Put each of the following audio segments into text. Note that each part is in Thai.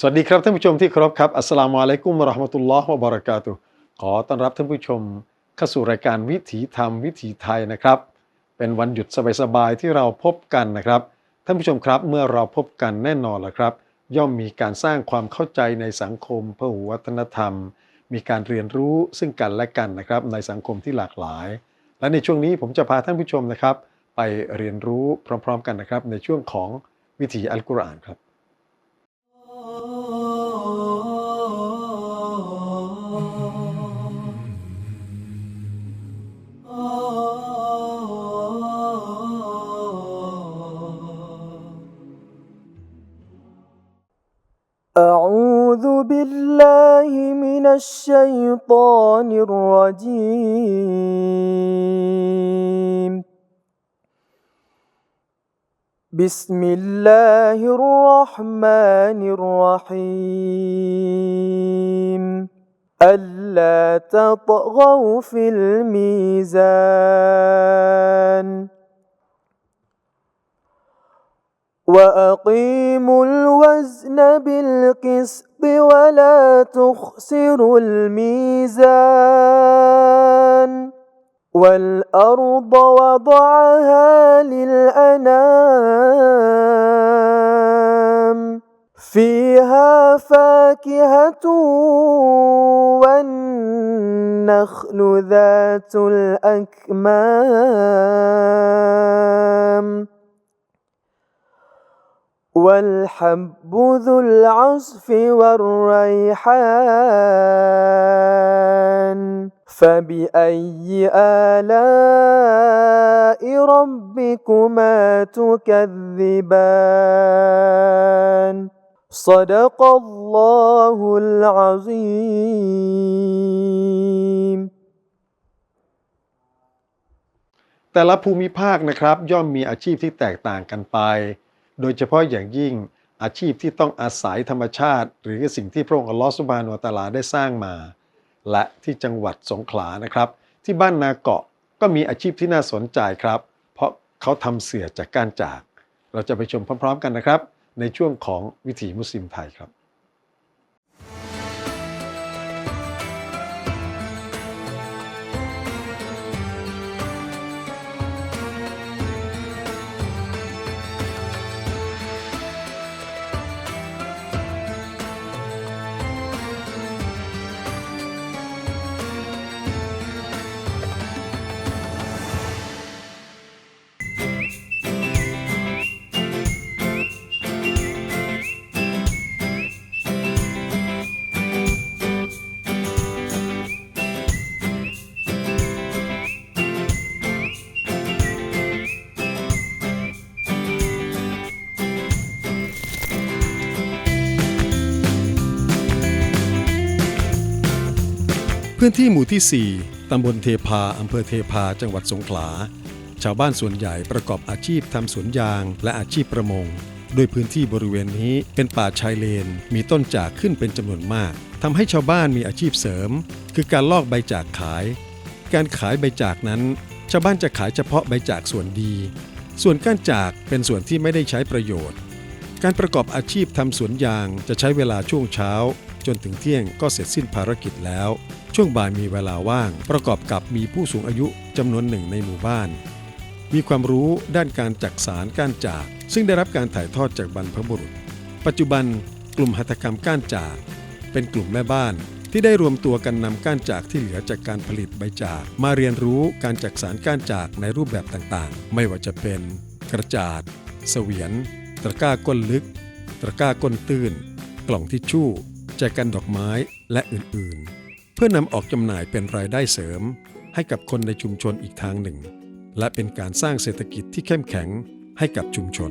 สวัสดีครับท่านผู้ชมที่เคารพครับอัสสลามุอะลัยกุมราะห์มะตุลลอฮ์วะบะเรากาตุขอต้อนรับท่านผู้ชมเข้าสู่รายการวิถีธรรมวิถีไทยนะครับ เป็นวันหยุดสบายๆที่เราพบกันนะครับ ท่านผู้ชมครับเมื่อเราพบกันแน่นอนแหละครับ ย่อมมีการสร้างความเข้าใจในสังคมพหุวัฒนธรรม มีการเรียนรู้ซึ่งกันและกันนะครับ ในสังคมที่หลากหลาย และในช่วงนี้ผมจะพาท่านผู้ชมนะครับ ไปเรียนรู้พร้อม ๆ กันนะครับ ในช่วงของวิถีอัลกุรอานครับ بالله من الشيطان الرجيم. بسم الله الرحمن الرحيم. ألا تطغوا في الميزان. وأقيموا الوزن بالقسط ولا تخسروا الميزان والأرض وضعها للأنام فيها فاكهة والنخل ذات الأكمام والحب ذو العصف والريحان فبأي آلاء ربكما تكذبان صدق الله العظيم แต่ละภูมิภาคนะครับย่อมมีอาชีพที่แตกต่างกันไป โดยเฉพาะอย่างยิ่งอาชีพที่ต้องอาศัยธรรมชาติ หรือสิ่งที่พระองค์อัลลอฮฺสุบานวะตาลาได้สร้างมา และที่จังหวัดสงขลานะครับ ที่บ้านนาเกาะก็มีอาชีพที่น่าสนใจครับ เพราะเขาทำเสื่อจากก้านจาก เราจะไปชมพร้อม ๆ กันนะครับ ในช่วงของวิถีมุสลิมไทยครับ พื้นที่หมู่ที่ 4 ตำบลเทพา อำเภอเทพา จังหวัดสงขลา ชาวบ้านส่วนใหญ่ประกอบอาชีพทำสวนยางและอาชีพประมง โดยพื้นที่บริเวณนี้เป็นป่าชายเลน มีต้นจากขึ้นเป็นจำนวนมาก ทำให้ชาวบ้านมีอาชีพเสริม คือการลอกใบจากขาย การขายใบจากนั้น ชาวบ้านจะขายเฉพาะใบจากส่วนดี ส่วนก้านจากเป็นส่วนที่ไม่ได้ใช้ประโยชน์ การประกอบอาชีพทำสวนยางจะใช้เวลาช่วงเช้า จนถึงเที่ยงก็เสร็จสิ้นภารกิจแล้ว ช่วงบ่ายมีเวลาว่าง ประกอบกับมีผู้สูงอายุจำนวนหนึ่งในหมู่บ้าน มีความรู้ด้านการจักสารก้านจาก ซึ่งได้รับการถ่ายทอดจากบรรพบุรุษ ปัจจุบันกลุ่มหัตถกรรมก้านจาก เป็นกลุ่มแม่บ้านที่ได้รวมตัวกันนำก้านจากที่เหลือจากการผลิตใบจาก มาเรียนรู้การจักสารก้านจากในรูปแบบต่างๆ ไม่ว่าจะเป็น กระจาด เสวียน ตะกร้าก้นลึก ตะกร้าก้นตื้น กล่องทิชชู่แจกันดอกไม้และอื่นๆ พื่อนำออกจำหน่ายเป็นรายได้เสริม ให้กับคนในชุมชนอีกทางหนึ่ง และเป็นการสร้างเศรษฐกิจที่เข้มแข็งให้กับชุมชน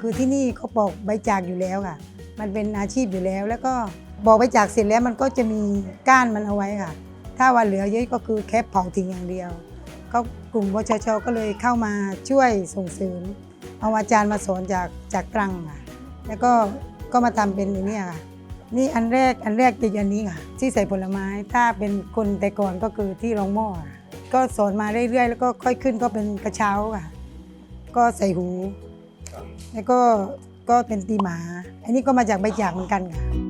คือที่นี่เขาปอกใบจากอยู่แล้วค่ะ มันเป็นอาชีพอยู่แล้ว แล้วก็บอกใบจากเสร็จแล้วมันก็จะมีก้านมันเอาไว้ค่ะ ถ้าว่าเหลือเยอะก็คือแค่เผาทิ้งอย่างเดียว ก็กลุ่มวชชก็เลยเข้ามาช่วยส่งเสริมเอาอาจารย์มาสอนจากจากตรังค่ะแล้วก็ก็มาทำเป็นอย่างนี้ค่ะนี่อันแรกอันแรกจะอันนี้ค่ะ ที่ใส่ผลไม้ถ้าเป็นคนแต่ก่อนก็คือที่รองหม้อก็สอนมาเรื่อยๆ แล้วก็ค่อยขึ้นก็เป็นกระเช้าค่ะ ก็ใส่หู แล้วก็ก็เป็นตีหมา อันนี้ก็มาจากใบจากเหมือนกันค่ะ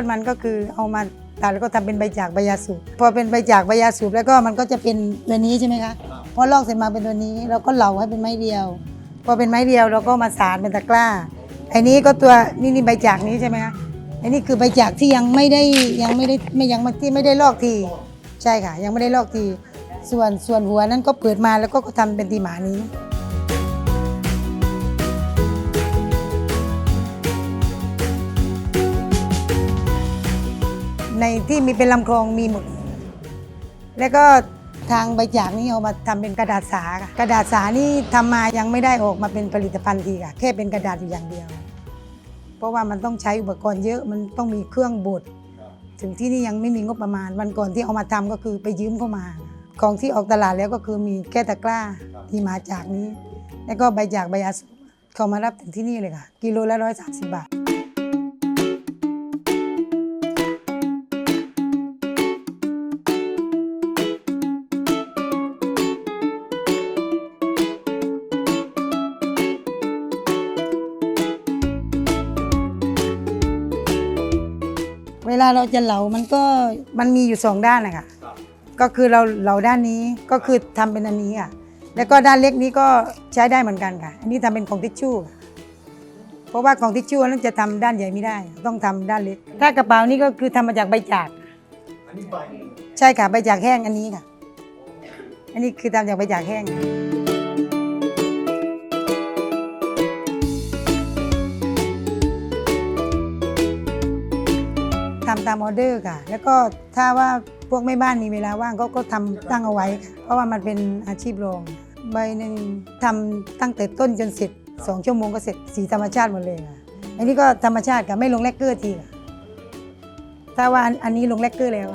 อดมันก็คือเอามาตัดแล้วก็ทำเป็นใบจากใบยาสูบพอเป็นใบจากใบยาสูบแล้วก็มันก็จะเป็นตัวนี้ใช่ไหมคะพอลอกเสร็จมาเป็นตัวนี้เราก็เหลาให้เป็นไม้เดียว พอเป็นไม้เดียวเราก็มาสานเป็นตะกร้าไอ้นี้ก็ตัวนี่นี่ใบจากนี้ใช่ไหมคะไอ้นี่คือใบจากที่ยังไม่ได้ยังไม่ได้ไม่ยังที่ไม่ได้ลอกทีใช่ค่ะ ยังไม่ได้ลอกทีส่วนส่วนหัวนั้นก็เปิดมาแล้วก็ทำเป็นตีหมานี้ ในที่มีเป็นลำคลองมีหมด แล้วก็ทางใบจากนี่เอามาทำเป็นกระดาษสาค่ะกระดาษสานี่ทำมายังไม่ได้ออกมาเป็นผลิตภัณฑ์ทีค่ะแค่เป็นกระดาษอยู่อย่างเดียว เพราะว่ามันต้องใช้อุปกรณ์เยอะมันต้องมีเครื่องบดถึงที่นี่ยังไม่มีงบประมาณ วันก่อนที่เอามาทำก็คือไปยืมเข้ามา ของที่ออกตลาดแล้วก็คือมีแก้ตะกร้าที่มาจากนี้ แล้วก็ใบจากใบยาสูบเขามารับถึงที่นี่เลยค่ะ กิโลละร้อยสามสิบบาท เวลาเราจะเหลามันก็มันมีอยู่สองด้านนะคะก็คือเราเหลาด้านนี้ก็คือทำเป็นอันนี้ค่ะแล้วก็ด้านเล็กนี้ก็ใช้ได้เหมือนกันค่ะ อันนี้ทำเป็นของทิชชู่ค่ะเพราะว่าของทิชชู่นั้นจะทำด้านใหญ่ไม่ได้ ต้องทำด้านเล็ก ถ้ากระเป๋านี่ก็คือทำมาจากใบจากใช่ค่ะใบจากแห้งอันนี้ค่ะ อันนี้คือทำจากใบจากแห้ง ทำตามออเดอร์ค่ะ แล้วก็ถ้าว่าพวกแม่บ้านมีเวลาว่างก็ก็ทำตั้งเอาไว้ค่ะ เพราะว่ามันเป็นอาชีพรองใบหนึ่งทำตั้งแต่ต้นจนเสร็จสองชั่วโมงก็เสร็จสีธรรมชาติหมดเลยค่ะ อันนี้ก็ธรรมชาติค่ะไม่ลงแลกเกอร์ทีค่ะถ้าว่าอันอันนี้ลงแลกเกอร์แล้ว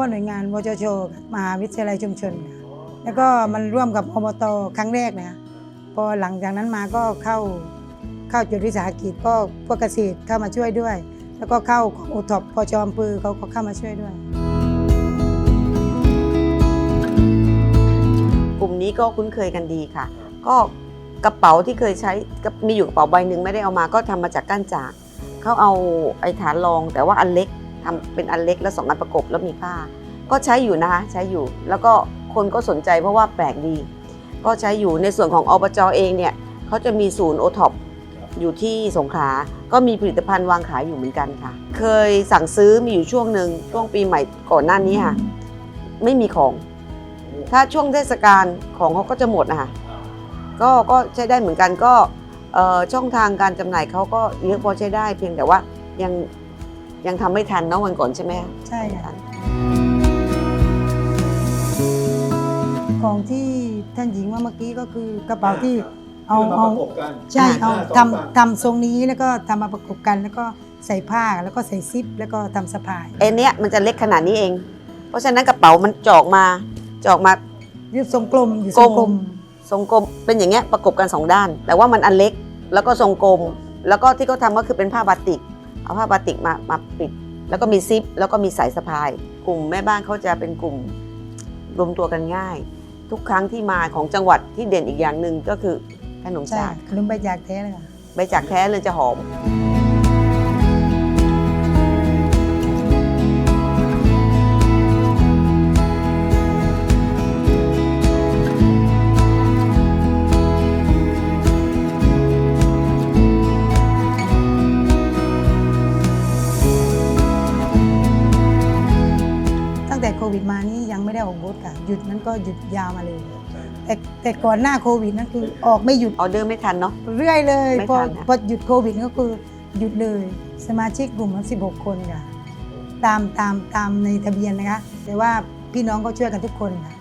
าะหน่วยงานวจชมหาวิทยาลัยชุมชน แล้วก็มันร่วมกับอบตครั้งแรกนะพอหลังจากนั้นมาก็เข้าเข้าจุดวิสาหกิจก็พวกเกษตรเข้ามาช่วยด้วย แล้วก็เข้าของอุทบพจอมปือเขาก็เข้ามาช่วยด้วย กลุ่มนี้ก็คุ้นเคยกันดีค่ะ ก็กระเป๋าที่เคยใช้มีอยู่กระเป๋าใบหนึ่งไม่ได้เอามาก็ทำมาจากก้านจากเขาเอาไอ้ฐานรองแต่ว่าอันเล็ก ทำเป็นอันเล็กแล้วสองอันประกบแล้วมีผ้า ก็ใช้อยู่นะคะใช้อยู่ แล้วก็คนก็สนใจเพราะว่าแปลกดี ก็ใช้อยู่ในส่วนของอบจเองเนี่ยเขาจะมีศูนย์โอท็อปอยู่ที่สงขลา ก็มีผลิตภัณฑ์วางขายอยู่เหมือนกันค่ะ เคยสั่งซื้อมีอยู่ช่วงหนึ่งช่วงปีใหม่ก่อนหน้านี้ค่ะ ไม่มีของ ถ้าช่วงเทศกาลของเขาก็จะหมดนะคะก็ก็ใช้ได้เหมือนกันก็ช่องทางการจำหน่ายเขาก็เยอะพอใช้ได้ เพียงแต่ว่ายัง ยังทำไม่ทันเนาะวันก่อนใช่ไหมคะใช่ค่ะของที่ท่านหญิงว่าเมื่อกี้ก็คือกระเป๋าที่เอาเอาใช่เอาทำทำทรงนี้แล้วก็ทำมาประกบกันแล้วก็ใส่ผ้าแล้วก็ใส่ซิป แล้วก็ทำสะพายเอ็นเนี้ยมันจะเล็กขนาดนี้เอง เพราะฉะนั้นกระเป๋ามันจอกมาจอกมายืดทรงกลมอยู่ทรงกลมทรงกลมเป็นอย่างเงี้ยประกบกันสองด้าน แต่ว่ามันอันเล็กแล้วก็ทรงกลม แล้วก็ที่เขาทำก็คือเป็นผ้าบาติก เอาผ้าบาติกมามาปิด แล้วก็มีซิป แล้วก็มีสายสะพาย กลุ่มแม่บ้านเขาจะเป็นกลุ่มรวมตัวกันง่าย ทุกครั้งที่มาของจังหวัดที่เด่นอีกอย่างหนึ่งก็คือขนมใช่จากขนมใบจากแท้เลยค่ะใบจากแท้เลยจะหอม โควิดมานี่ยังไม่ได้ออกบูธค่ะ หยุดนั้นก็หยุดยาวมาเลย แต่แต่ก่อนหน้าโควิดนั่นคือออกไม่หยุดออเดอร์ไม่ทันเนาะ เรื่อยเลยไม่พอทันนะ พอหยุดโควิดก็คือหยุดเลย สมาชิกกลุ่มมัน16 คนค่ะ ตามตามตามในทะเบียนนะคะ แต่ว่าพี่น้องก็ช่วยกันทุกคนค่ะ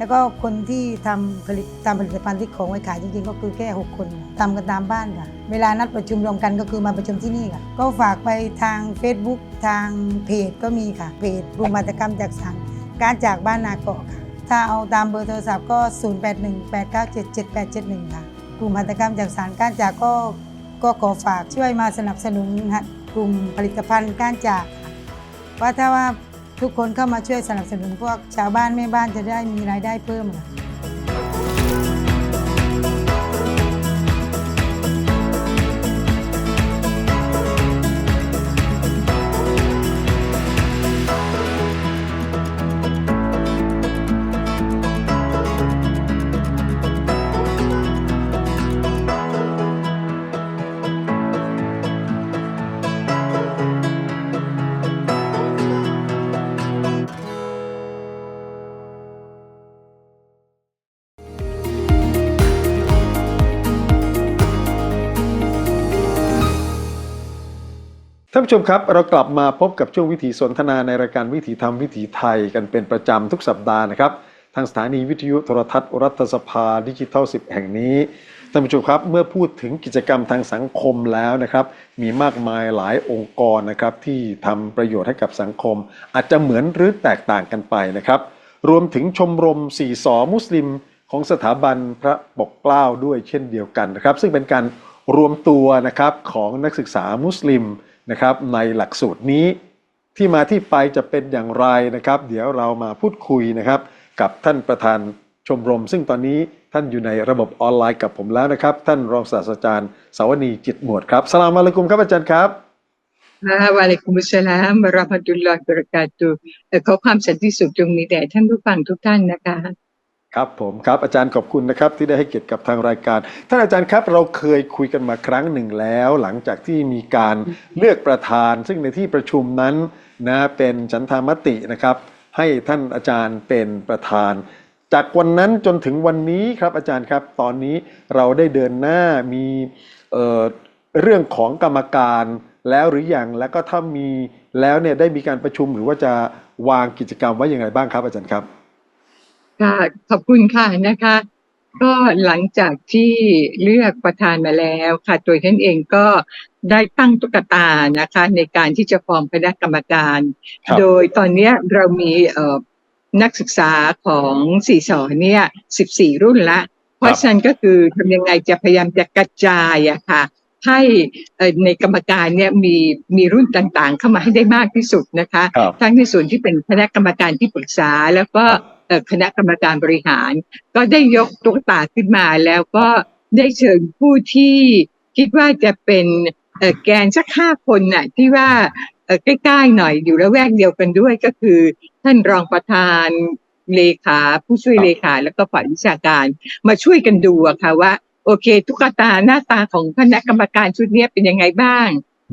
แล้วก็คนที่ทำผลิตตามผลิตภัณฑ์ที่ของไว้ขายจริงๆ ก็คือแค่ 6 คนทำกันตามบ้านค่ะ เวลานัดประชุมรวมกันก็คือมาประชุมที่นี่ค่ะ ก็ฝากไปทาง Facebook ทางเพจก็มีค่ะ เพจกลุ่มหัตกรรมจากสารการจากบ้านนาเกาะค่ะ ถ้าเอาตามเบอร์โทรศัพท์ก็ 0818977871 ค่ะ กลุ่มหัตถกรรมจากสารก้านจากก็ก็ขอฝากช่วยมาสนับสนุนกลุ่มผลิตภัณฑ์ก้านจากว่าถ้าว่า ทุกคนเข้ามาช่วยสนับสนุนพวกชาวบ้านแม่บ้านจะได้มีรายได้เพิ่มค่ะานผู้ชมครับ เรากลับมาพบกับช่วงวิถีสนทนาในรายการวิถีธรรมวิถีไทยกันเป็นประจำทุกสัปดาห์นะครับ ทางสถานีวิทยุโทรทัศน์รัฐสภาดิจิทัล 10 แห่งนี้ท่านผู้ชมครับเมื่อพูดถึงกิจกรรมทางสังคมแล้วนะครับ มีมากมายหลายองค์กรนะครับ ที่ทำประโยชน์ให้กับสังคม อาจจะเหมือนหรือแตกต่างกันไปนะครับ รวมถึงชมรมสี่สอมุสลิม ของสถาบันพระปกเกล้าด้วยเช่นเดียวกันนะครับ ซึ่งเป็นการรวมตัวนะครับของนักศึกษามุสลิม นะครับ ในหลักสูตรนี้ที่มาที่ไปจะเป็นอย่างไรนะครับ เดี๋ยวเรามาพูดคุยนะครับ กับท่านประธานชมรม ซึ่งตอนนี้ท่านอยู่ในระบบออนไลน์กับผมแล้วนะครับ ท่านรองศาสตราจารย์สาวนีจิตหมวดครับสลามอะลัยกุมครับอาจารย์ครับวะอะลัยกุมุสลามวะเราะห์มะตุลลอฮิวะบรากาตุขอความสันติสุขจงมีแด่ท่านผู้ฟังทุกท่านนะคะ ครับผมครับอาจารย์ขอบคุณนะครับที่ได้ให้เกียรติกับทางรายการ ท่านอาจารย์ครับเราเคยคุยกันมาครั้งหนึ่งแล้ว หลังจากที่มีการเลือกประธาน ซึ่งในที่ประชุมนั้นนะเป็นฉันทามตินะครับ ให้ท่านอาจารย์เป็นประธาน จากวันนั้นจนถึงวันนี้ครับอาจารย์ครับ ตอนนี้เราได้เดินหน้ามีเอ่อเรื่องของกรรมการแล้วหรืออยังแล้วก็ถ้ามีแล้วเนี่ยได้มีการประชุมหรือว่าจะวางกิจกรรมไว้ยังไงบ้างครับอาจารย์ครับ ค่ะ ขอบคุณค่ะนะคะ ก็หลังจากที่เลือกประธานมาแล้วค่ะ ตัวท่านเองก็ได้ตั้งตุ๊กตานะคะ ในการที่จะฟอร์มคณะกรรมการ ครับ โดยตอนเนี้ยเรามีเอ่อนักศึกษาของสี่สอเนี่ยสิบสี่รุ่นละ เพราะฉะนั้นก็คือทำยังไงจะพยายามจะกระจายอะค่ะ ให้เอ่อในกรรมการเนี่ยมีมีรุ่นต่างๆ เข้ามาให้ได้มากที่สุดนะคะ ครับ ทั้งในส่วนที่เป็นคณะกรรมการที่ปรึกษาแล้วก็เอ่อ คณะกรรมการบริหาร ก็ได้ยกตุ๊กตาขึ้นมาแล้วก็ได้เชิญผู้ที่คิดว่าจะเป็นเอ่อแกนสักห้าคนน่ะที่ว่าเอ่อใกล้ๆหน่อยอยู่ระแวกเดียวกันด้วยก็คือ ท่านรองประธานเลขาผู้ช่วยเลขาแล้วก็ฝ่ายวิชาการมาช่วยกันดูอะค่ะว่า โอเคตุ๊กตาหน้าตาของคณะกรรมการชุดเนี้ยเป็นยังไงบ้าง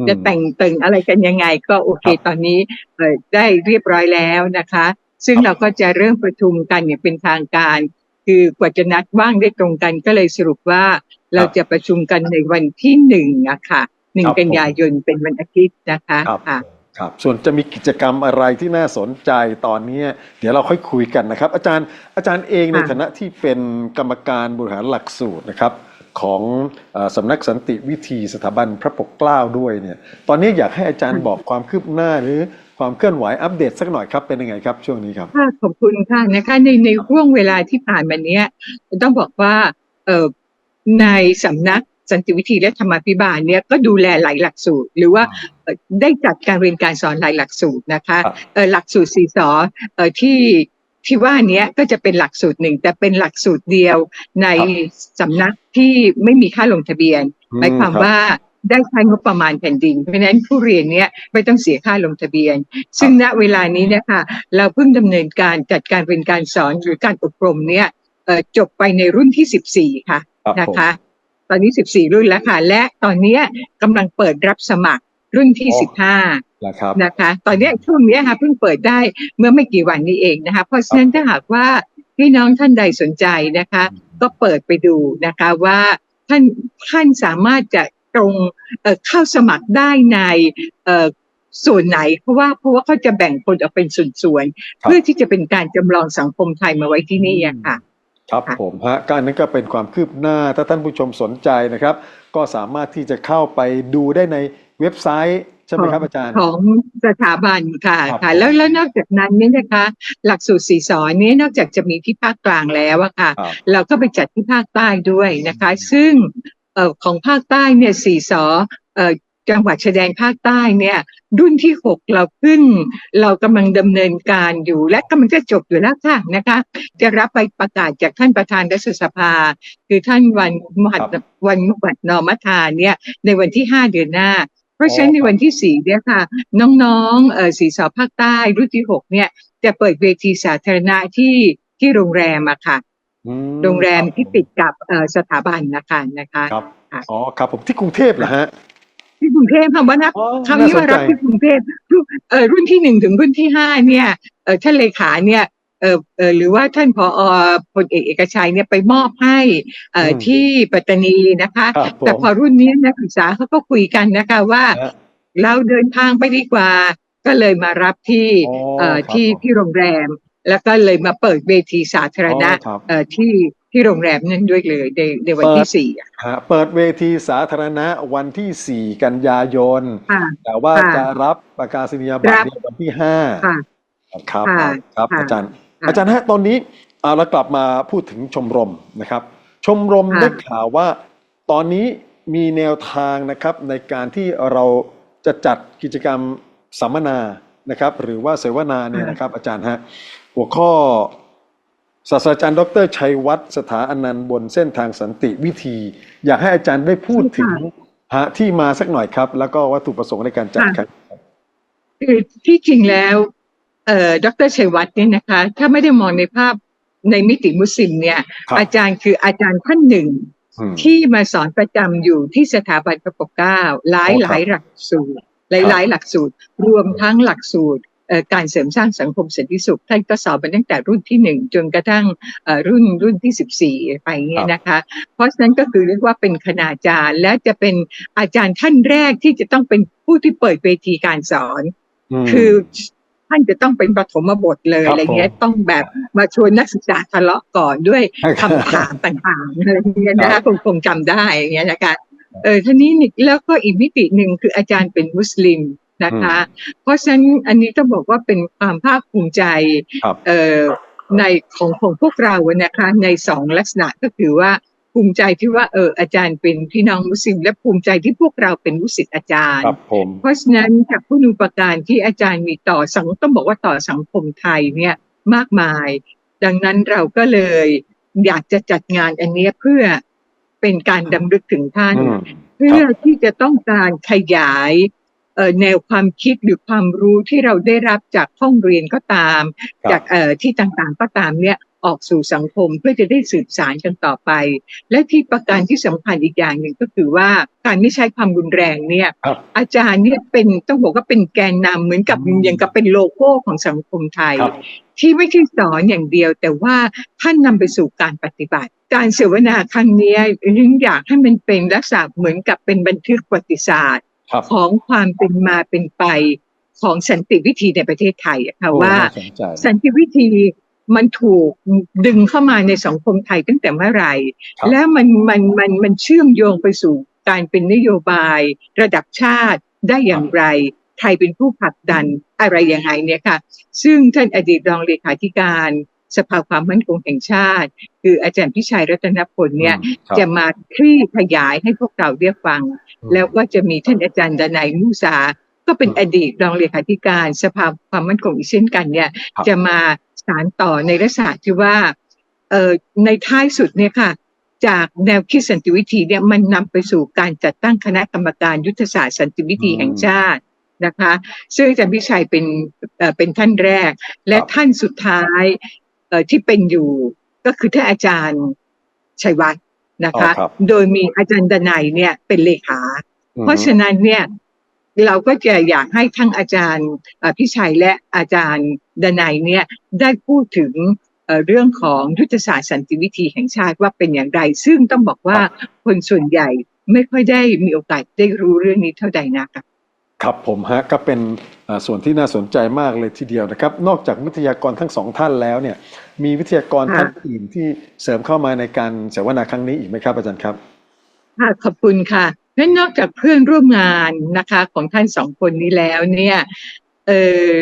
จะแต่งเติงอะไรกันยังไง ก็โอเคครับตอนนี้เอ่อได้เรียบร้อยแล้วนะคะ ซึ่งครับเราก็จะเริ่มประชุมกันอย่างเป็นทางการ คือกว่าจะนัดว่างได้ตรงกันก็เลยสรุปว่าเราจะประชุมกันในวันที่หนึ่งอะค่ะหนึ่งครับกันยายนเป็นวันอาทิตย์นะคะครับค่ะครับส่วนจะมีกิจกรรมอะไรที่น่าสนใจตอนนี้ เดี๋ยวเราค่อยคุยกันนะครับ อาจารย์อาจารย์เองในค่ะฐานะที่เป็นกรรมการบริหารหลักสูตรนะครับของเออสำนักสันติวิธีสถาบันพระปกเกล้าด้วยเนี่ยตอนนี้อยากให้อาจารย์บอกความคืบหน้าหรือ ความเคลื่อนไหวอัปเดตสักหน่อยครับเป็นยังไงครับช่วงนี้ครับค่ะขอบคุณค่ะนะคะในในห่วงเวลาที่ผ่านมาเนี้ยต้องบอกว่าเอ่อในสำนักสันติวิธีและธรรมาภิบาลเนี่ยก็ดูแลหลายหลักสูตร หรือว่าเอ่อได้จัดการเรียนการสอนหลายหลักสูตรนะคะครับเอ่อหลักสูตรสีสอเอ่อที่ที่ว่าเนี้ยก็จะเป็นหลักสูตรหนึ่ง แต่เป็นหลักสูตรเดียวในสำนักที่ไม่มีค่าลงทะเบียนหมายความว่า ได้ใช้งบประมาณแผ่นดิน เพราะฉะนั้นผู้เรียนเนี่ยไม่ต้องเสียค่าลงทะเบียน ซึ่งณเวลานี้เนี่ยค่ะเราเพิ่งดำเนินการจัดการเป็นการสอนหรือการอบรมเนี่ยเอ่อจบไปในรุ่นที่ 14 ค่ะครับผมนะคะ ตอนนี้ 14 รุ่นแล้วค่ะ และตอนเนี้ยกำลังเปิดรับสมัครรุ่นที่ 15นะครับนะคะ ตอนเนี้ยช่วงเนี้ยค่ะเพิ่งเปิดได้เมื่อไม่กี่วันนี้เองนะคะ เพราะฉะนั้นถ้าหากว่าพี่น้องท่านใดสนใจนะคะ ก็เปิดไปดูนะคะว่าท่านท่านสามารถจะ ตรงเอ่อเข้าสมัครได้ในเอ่อส่วนไหน เพราะว่าเพราะว่าเขาจะแบ่งคนออกเป็นส่วนๆครับเพื่อที่จะเป็นการจำลองสังคมไทยมาไว้ที่นี่อะค่ะ ครับค่ะผมฮะการนั้นก็เป็นความคืบหน้าถ้าท่านผู้ชมสนใจนะครับ ก็สามารถที่จะเข้าไปดูได้ในเว็บไซต์ใช่ไหมครับอาจารย์ของสถาบันค่ะครับค่ะ แล้วแล้วนอกจากนั้นเนี่ยนะคะ หลักสูตรสีสอนนี้นอกจากจะมีที่ภาคกลางแล้วอะค่ะครับเราก็ไปจัดที่ภาคใต้ด้วยนะคะ ซึ่งเอ่อ ของภาคใต้เนี่ยสี่สอเอ่อจังหวัดชายแดนภาคใต้เนี่ยรุ่นที่หกเราขึ้น เรากำลังดำเนินการอยู่และกำลังจะจบอยู่แล้วค่ะนะคะ จะรับไปประกาศจากท่านประธานรัฐสภา คือท่านวันมหัตวันมุบัตนอมธาเนี่ยในวันที่ห้าเดือนหน้า เพราะฉะนั้นในวันที่สี่เนี่ยค่ะ น้องๆเอ่อสีสอภาคใต้รุ่นที่หกเนี่ยจะเปิดเวทีสาธารณะที่ที่โรงแรมอะค่ะอืม โรงแรมคบที่ติดกับเอ่อสถาบันนะคะนะคะครับค่ะอ๋อครับผมที่กรุงเทพเหรอฮะที่กรุงเทพค่ะว่านับอ๋อครั้งนี้มารับน่สนใจที่กรุงเทพรุ่นเอ่อรุ่นที่หนึ่งถึงรุ่นที่ห้าเนี่ยเอ่อท่านเลขาเนี่ยเอ่อเอ่อหรือว่าท่านผอพลเอกเอกชัยเนี่ยไปมอบให้เอ่ออมที่ปัตตานีนะคะครับผมแต่พอรุ่นนี้นักศึกษาเขาก็คุยกันนะคะว่าฮะเราเดินทางไปดีกว่า ก็เลยมารับที่อ๋อเอ่อครับที่ผมที่โรงแรม แล้วก็เลยมาเปิดเวทีสาธารณะอ๋อครับ เอ่อที่ที่โรงแรมนั้นด้วยเลยในในวันที่สี่อะฮะเปิดเวทีสาธารณะวันที่ 4 กันยายน ค่ะ แต่ว่าค่ะจะรับประกาศนียบัตรัรบในวันที่ค่ะ 5ครับค่ะครับค่ะอาจารย์ ค่ะอาจารย์ฮะตอนนี้เอาเรากลับมาพูดถึงชมรมนะครับ ชมรมค่ะ ได้ข่าวว่า ตอนนี้มีแนวทางนะครับในการที่เราจะจัดกิจกรรมสัมมนานะครับ หรือว่าเสวนาเนี่ยนะครับ อาจารย์ฮะ หัวข้อศาสตราจารย์ ดรชัยวัฒน์สถาอนันต์บนเส้นทางสันติวิธี อยากให้อาจารย์ได้พูดถึงฮะที่มาสักหน่อยครับ แล้วก็วัตถุประสงค์ในการจัดครับคือที่จริงแล้วเอ่อดรชัยวัฒน์เนี่ยนะคะ ถ้าไม่ได้มองในภาพในมิติมุสลิมเนี่ยครับอาจารย์คืออาจารย์ท่านหนึ่งอืมที่มาสอนประจำอยู่ที่สถาบันพระปกเกล้าหลายโอ้หครัลายบหลักสูตร หลายหลายหลักสูตร รวมทั้งหลักสูตรเอ่อ การเสริมสร้างสังคมสันติสุขท่านก็สอนมาตั้งแต่รุ่นที่หนึ่งจนกระทั่งเอ่อรุ่นรุ่นที่สิบสี่ไปเนี่ยนะคะ เพราะฉะนั้นก็คือเรียกว่าเป็นคณาจารย์ และจะเป็นอาจารย์ท่านแรกที่จะต้องเป็นผู้ที่เปิดเวทีการสอนมคือท่านจะต้องเป็นปฐมบทเลยครับอะไรเงี้ยผมต้องแบบมาชวนนักศึกษาทะเลาะก่อนด้วยคำถามต่างๆอะไรเงี้ยนะครัคะบคงคงจำได้อย่างเงี้ยนะคะเออทีนี้นี่แล้วก็อีกมิติหนึ่งคืออาจารย์เป็นมุสลิม นะคะ เพราะฉะนั้นอันนี้ต้องบอกว่าเป็นความภาคภูมิใจครับเอ่อในของของพวกเราอะนะคะในสองลักษณะก็คือว่าภูมิใจที่ว่าเอออาจารย์เป็นพี่น้องมุสลิม และภูมิใจที่พวกเราเป็นมุสิตอาจารย์ครับผมเพราะฉะนั้นจากผู้นุปการที่อาจารย์มีต่อสังต้องบอกว่าต่อสังคมไทยเนี่ยมากมาย ดังนั้นเราก็เลยอยากจะจัดงานอันเนี้ยเพื่อเป็นการดำลึกถึงท่านอืมเพื่อที่จะต้องการขยายเอ่อ แนวความคิดหรือความรู้ที่เราได้รับจากห้องเรียนก็ตามครับจากเอ่อที่ต่างๆก็ตามเนี่ยออกสู่สังคมเพื่อจะได้สืบสารกันต่อไป และที่ประการที่สำคัญอีกอย่างหนึ่งก็คือว่าการไม่ใช้ความรุนแรงเนี่ยครับอาจารย์เนี่ยเป็นต้องบอกว่าเป็นแกนนำเหมือนกับอืมอย่างกับเป็นโลโก้ของสังคมไทยครับที่ไม่ใช่สอนอย่างเดียว แต่ว่าท่านนำไปสู่การปฏิบัติ การเสวนาครั้งเนี้ยยึงอยากให้มันเป็นลักษณะเหมือนกับเป็นบันทึกประวัติศาสตร์ครับ ของความเป็นมาเป็นไปของสันติวิธีในประเทศไทยอะค่ะโอ้ว่าน่สนใจสันติวิธีมันถูกดึงเข้ามาในสังคมไทยตั้งแต่เมื่อไหร่ครับแล้วมันมันมันมันเชื่อมโยงไปสู่การเป็นนโยบาย ระดับชาติได้อย่างไรใครเป็นผู้ผลักดันอะไรยังไงเนี่ยค่ะ ซึ่งท่านอดีตรองเลขาธิการ สภาความมั่นคงแห่งชาติ คืออาจารย์พิชัยรัตนพลเนี่ยอืมครับจะมาคลี่ขยายให้พวกเราได้ฟังอืมแล้วก็จะมีท่านอาจารย์ดนัยมุสาก็เป็นอดีตรองเลขาธิการสภาความมั่นคงอีกเช่นกันเนี่ยครับจะมาสารต่อในลักษณะที่ว่าเอ่อในท้ายสุดเนี่ยค่ะ จากแนวคิดสันติวิธีเนี่ยมันนำไปสู่การจัดตั้งคณะกรรมการยุทธศาสตร์สันติวิธีแห่งชาตินะคะ ซึ่งอาจารย์พิชัยเป็นเอ่อเป็นท่านแรก และครับท่านสุดท้ายเอ่อ ที่เป็นอยู่ก็คือท่านอาจารย์ชัยวัฒน์นะคะอ๋อครับโดยมีอาจารย์ดนัยเนี่ยเป็นเลขาอืมเพราะฉะนั้นเนี่ยเราก็จะอยากให้ทั้งอาจารย์เอ่อพิชัยและอาจารย์ดนัยเนี่ยได้พูดถึงเอ่อเรื่องของยุทธศาสตร์สันติวิธีแห่งชาติว่าเป็นอย่างไร ซึ่งต้องบอกว่าคนส่วนใหญ่ไม่ค่อยได้มีโอกาสได้รู้เรื่องนี้เท่าใดนักอะ ครับผมฮะก็เป็นอ่าส่วนที่น่าสนใจมากเลยทีเดียวนะครับ นอกจากวิทยากรทั้งสองท่านแล้วเนี่ย มีวิทยากรค่ะท่านอื่นที่เสริมเข้ามาในการเสวนาครั้งนี้อีกไหมครับอาจารย์ครับค่ะขอบคุณค่ะและนอกจากเพื่อนร่วมงานนะคะของท่านสองคนนี้แล้วเนี่ยเออ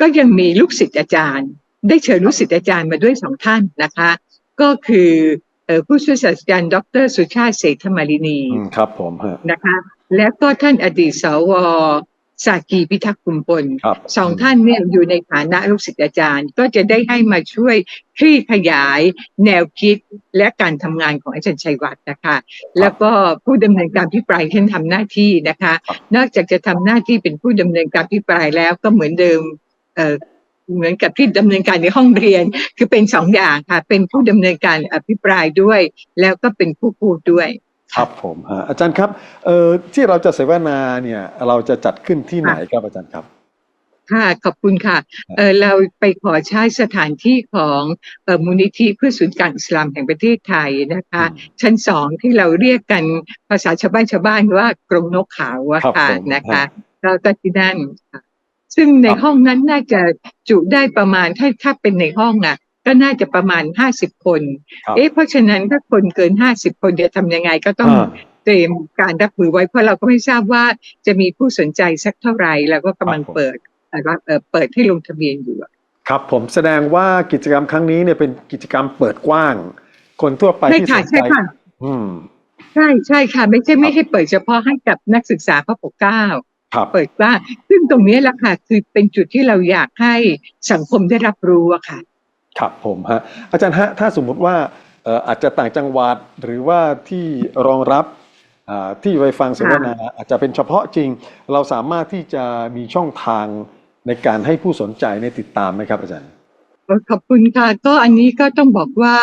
ก็ยังมีลูกศิษย์อาจารย์ ได้เชิญลูกศิษย์อาจารย์มาด้วยสองท่านนะคะ ก็คือเอ่อ ผู้ช่วยศาสตราจารย์ ดร สุชาติเศรษฐมารินีอืมครับผมฮะนะคะ แล้วก็ท่านอดีตสวสากีพิทักษ์คุมพลครับสองท่านเนี่ยอยู่ในฐานะลูกศิษย์อาจารย์ ก็จะได้ให้มาช่วยคลี่ขยายแนวคิดและการทำงานของอาจารย์ชัยวัฒน์นะคะ แล้วก็ผู้ดำเนินการพิปรายท่านทำหน้าที่นะคะ นอกจากจะทำหน้าที่เป็นผู้ดำเนินการพิปรายแล้วก็เหมือนเดิม เอ่อเหมือนกับที่ดำเนินการในห้องเรียน คือเป็นสองอย่างค่ะ เป็นผู้ดำเนินการอภิปรายด้วย แล้วก็เป็นผู้พูดด้วย ครับผมฮะอาจารย์ครับเอ่อที่เราจะเสวนาเนี่ย เราจะจัดขึ้นที่ไหนครับอาจารย์ครับค่ะขอบคุณค่ะเออเราไปขอใช้สถานที่ของเออมูลนิธิเพื่อศูนย์กลางอิสลามแห่งประเทศไทยนะคะอืมชั้นสองที่เราเรียกกันภาษาชาวบ้านชาวบ้านว่ากรงนกขาวอะครับค่ะผมนะคะก็ก็ที่นั่นค่ะ ซึ่งในครับห้องนั้นน่าจะจุได้ประมาณถ้าถ้าเป็นในห้องอะ ก็น่าจะประมาณห้าสิบคนครับเอ๊ะเพราะฉะนั้นถ้าคนเกินห้าสิบคนจะทำยังไงก็ต้องอ่าเตรียมการรับมือไว้เพราะเราก็ไม่ทราบว่าจะมีผู้สนใจสักเท่าไหร่แล้วก็กำลังครับผมเปิดเอ่อรับเอ่อเปิดให้ลงทะเบียนอยู่อะครับผมแสดงว่ากิจกรรมครั้งนี้เนี่ยเป็นกิจกรรมเปิดกว้าง คนทั่วไปใช่ที่สค่ะนใจใช่ค่ะอืมใช่ใช่ค่ะ ไม่ใช่ไม่ใช่เปิดเฉพาะให้กับนักศึกษาพระปกเกล้าครับ เปิดกว้างซึ่งตรงนี้แหละค่ะคือเป็นจุดที่เราอยากให้สังคมได้รับรู้อะค่ะ ครับผมฮะอาจารย์ฮะถ้าสมมุติว่าเอ่ออาจจะต่างจังหวัดหรือว่าที่รองรับอ่าที่ไปฟังเสวนาอาจจะเป็นเฉพาะจริง เราสามารถที่จะมีช่องทางในการให้ผู้สนใจเนี่ยติดตามไหมครับอาจารย์ขอบคุณค่ะก็อันนี้ก็ต้องบอกว่า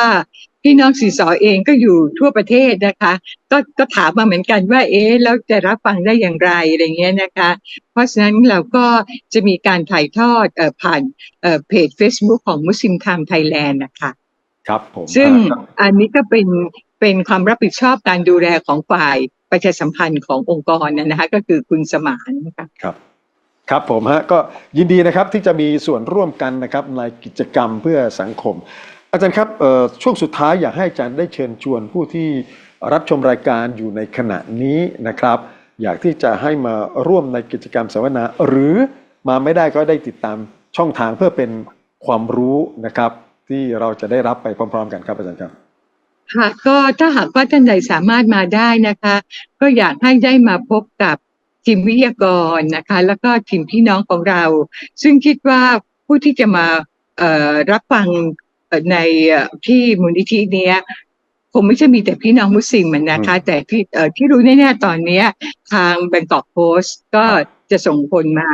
พี่น้องสีสอเองก็อยู่ทั่วประเทศนะคะ ก็ก็ถามมาเหมือนกันว่า เอ๊ะแล้วจะรับฟังได้อย่างไรอะไรเงี้ยนะคะ เพราะฉะนั้นเราก็จะมีการถ่ายทอดเอ่อผ่านเอ่อเพจ Facebook ของมุสลิมไทม์ไทยแลนด์นะคะครับผมซึ่งครับอันนี้ก็เป็นเป็นความรับผิดชอบการดูแลของฝ่ายประชาสัมพันธ์ขององค์กรนะนะคะก็คือคุณสมานนะคะครับครับผมฮะก็ยินดีนะครับที่จะมีส่วนร่วมกันนะครับในกิจกรรมเพื่อสังคม อาจารย์ครับช่วงสุดท้ายอยากให้อาจารย์ได้เชิญชวนผู้ที่รับชมรายการอยู่ในขณะนี้นะครับ อยากที่จะให้มาร่วมในกิจกรรมเสวนา หรือมาไม่ได้ก็ได้ติดตามช่องทางเพื่อเป็นความรู้นะครับ ที่เราจะได้รับไปพร้อม ๆ กันครับอาจารย์ครับค่ะก็ถ้าหากว่าท่านใดสามารถมาได้นะคะ ก็อยากให้ได้มาพบกับทีมวิทยากรนะคะ แล้วก็ทีมพี่น้องของเรา ซึ่งคิดว่าผู้ที่จะมารับฟัง ในเอ่อที่มูลนิธิเนี้ยคงไม่ใช่มีแต่พี่น้องมุสลิมอะนะคะ แต่ที่เอ่อที่รู้แน่ๆตอนเนี้ยทาง Bangkok Post ก็จะส่งคนมา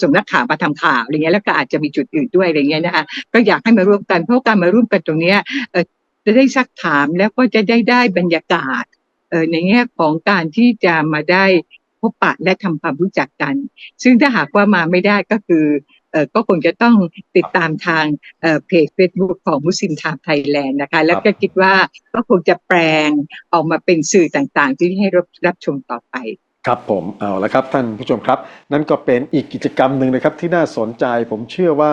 ส่งนักข่าวมาทำข่าวอะไรเงี้ยแล้วก็อาจจะมีจุดอื่นด้วยอะไรเงี้ยนะคะก็อยากให้มาร่วมกันเพราะการมาร่วมกันตรงเนี้ยเอ่อจะได้ซักถามแล้วก็จะได้ได้บรรยากาศเอ่อในแง่ของการที่จะมาได้พบปะและทำความรู้จักกัน ซึ่งถ้าหากว่ามาไม่ได้ก็คือเอ่อ ก็คงจะต้องติดตามทางเอ่อเพจ Facebook ของมุสลิมไทม์ไทยแลนด์นะคะ แล้วก็คิดว่าก็คงจะแปลงออกมาเป็นสื่อต่างๆ ที่ให้รับรับชมต่อไปครับผมเอาละครับท่านผู้ชมครับ นั่นก็เป็นอีกกิจกรรมหนึ่งนะครับที่น่าสนใจผมเชื่อว่า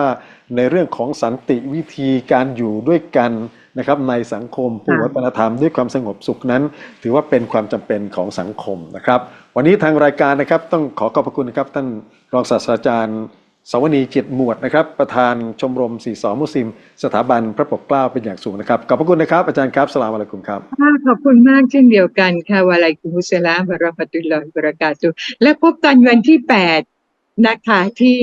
ในเรื่องของสันติวิธีการอยู่ด้วยกันนะครับในสังคมปูวัฒนธรรมด้วยความสงบสุขนั้น ถือว่าเป็นความจำเป็นของสังคมนะครับ วันนี้ทางรายการนะครับต้องขอขอบพระคุณนะครับท่านรองศาสตราจารย์ สวนีจิตรหมวดนะครับ ประธานชมรมสีสอมุสลิม สถาบันพระปกเกล้าเป็นอย่างสูงนะครับ ขอบพระคุณนะครับ อาจารย์ครับสลามอะลัยกุมครับค่ะขอบคุณมากเช่นเดียวกันค่ะวะไลกุมุสสลามวะเราะห์มะตุลลอฮิวะบะเราะกาตุฮ์และพบกันวันที่8นะคะที่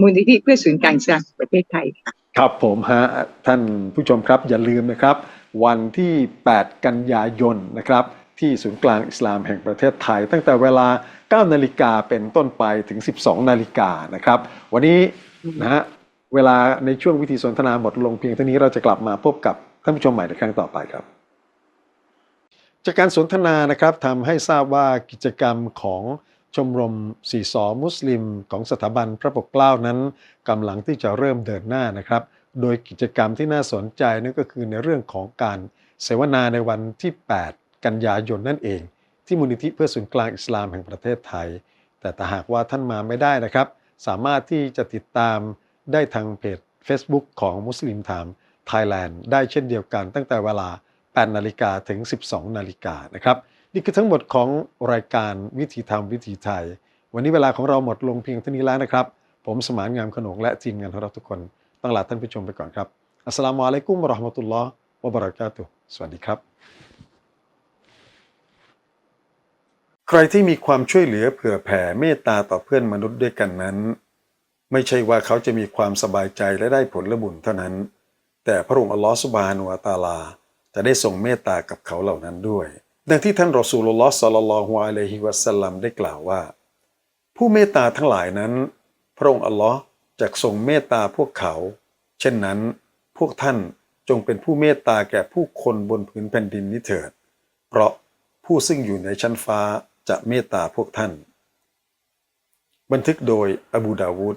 มูลนิธิเพื่อศูนย์กลางอิสลามแห่งประเทศไทยค่ะครับผมฮะท่านผู้ชมครับอย่าลืมนะครับ วันที่ 8 กันยายนนะครับ ที่ศูนย์กลางอิสลามแห่งประเทศไทย ตั้งแต่เวลา 9 นาฬิกาเป็นต้นไปถึง 12 นาฬิกานะครับ วันนี้นะฮะเวลาในช่วงวิธีสนทนาหมดลงเพียงเท่านี้เราจะกลับมาพบกับท่านผู้ชมใหม่ในครั้งต่อไปครับ จากการสนทนานะครับทำให้ทราบว่ากิจกรรมของชมรมสีสอมุสลิม ของสถาบันพระปกเกล้านั้นกำลังที่จะเริ่มเดินหน้านะครับ โดยกิจกรรมที่น่าสนใจนั่นก็คือในเรื่องของการเสวนาในวันที่ 8 กันยายนนั่นเอง ที่มูลนิธิเพื่อศูนย์กลางอิสลามแห่งประเทศไทย แต่ถ้าหากว่าท่านมาไม่ได้นะครับ สามารถที่จะติดตามได้ทางเพจ Facebook ของมุสลิมไทม์ไทยแลนด์ได้เช่นเดียวกันตั้งแต่เวลา 8 นาฬิกาถึง 12 นาฬิกานะครับนี่คือทั้งหมดของรายการวิถีธรรมวิถีไทย วันนี้เวลาของเราหมดลงเพียงเท่านี้แล้วนะครับ ผมสมานงามขนงและทีมงานของเราทุกคนต้องลาท่านผู้ชมไปก่อนครับอัสสลามุอะลัยกุมวะราะห์มะตุลลอฮ์วะบะเราะกาตุฮ์สวัสดีครับ ใครที่มีความช่วยเหลือเผื่อแผ่เมตตาต่อเพื่อนมนุษย์ด้วยกันนั้น ไม่ใช่ว่าเขาจะมีความสบายใจและได้ผลบุญเท่านั้น แต่พระองค์อัลลอฮฺสุบานุวะตาลา จะได้ทรงเมตตากับเขาเหล่านั้นด้วย ดังที่ท่านรอสูลุลลอฮ์สัลลัลลอฮุอะลัยฮิวะสัลลัมได้กล่าวว่า ผู้เมตตาทั้งหลายนั้น พระองค์อัลลอฮ์จะทรงเมตตาพวกเขา เช่นนั้น พวกท่านจงเป็นผู้เมตตาแก่ผู้คนบนพื้นแผ่นดินนี้เถิด เพราะผู้ซึ่งอยู่ในชั้นฟ้า จะเมตตาพวกท่าน บันทึกโดยอบูดาวูด